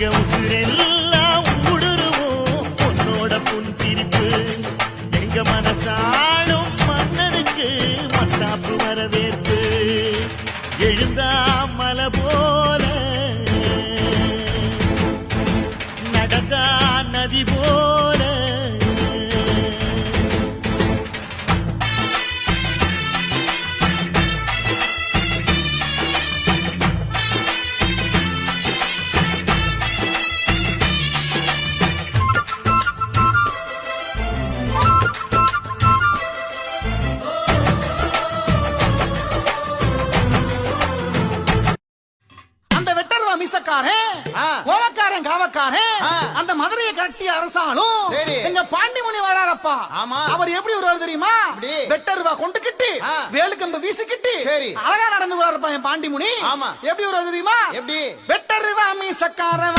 எங்க உசுரெல்லாம் ஊடுருவோம். உன்னோட புன் சிரிப்பு எங்க மனசாளும் மன்னனுக்கு மத்தாப்பு வரவேற்பு. எழுந்தா மலை போல நடந்தா நதி போல மீசக்காரன். கோவக்காரன் காவக்காரன். அந்த மதுரையை கட்டி அரசாலும். எங்க பாண்டிமுனி வராரப்பா. அவர் எப்படி வருவார் தெரியுமா எப்படி? வெட்டர்வா கொண்டுகிட்டு ஆ. வேலுக்கம்ப வீசிக்கிட்டு. அழகா நடந்து வராருப்பா என் பாண்டிமுனி. எப்படி வருவார் தெரியுமா எப்படி? வெட்டர்வா மீசக்காரன்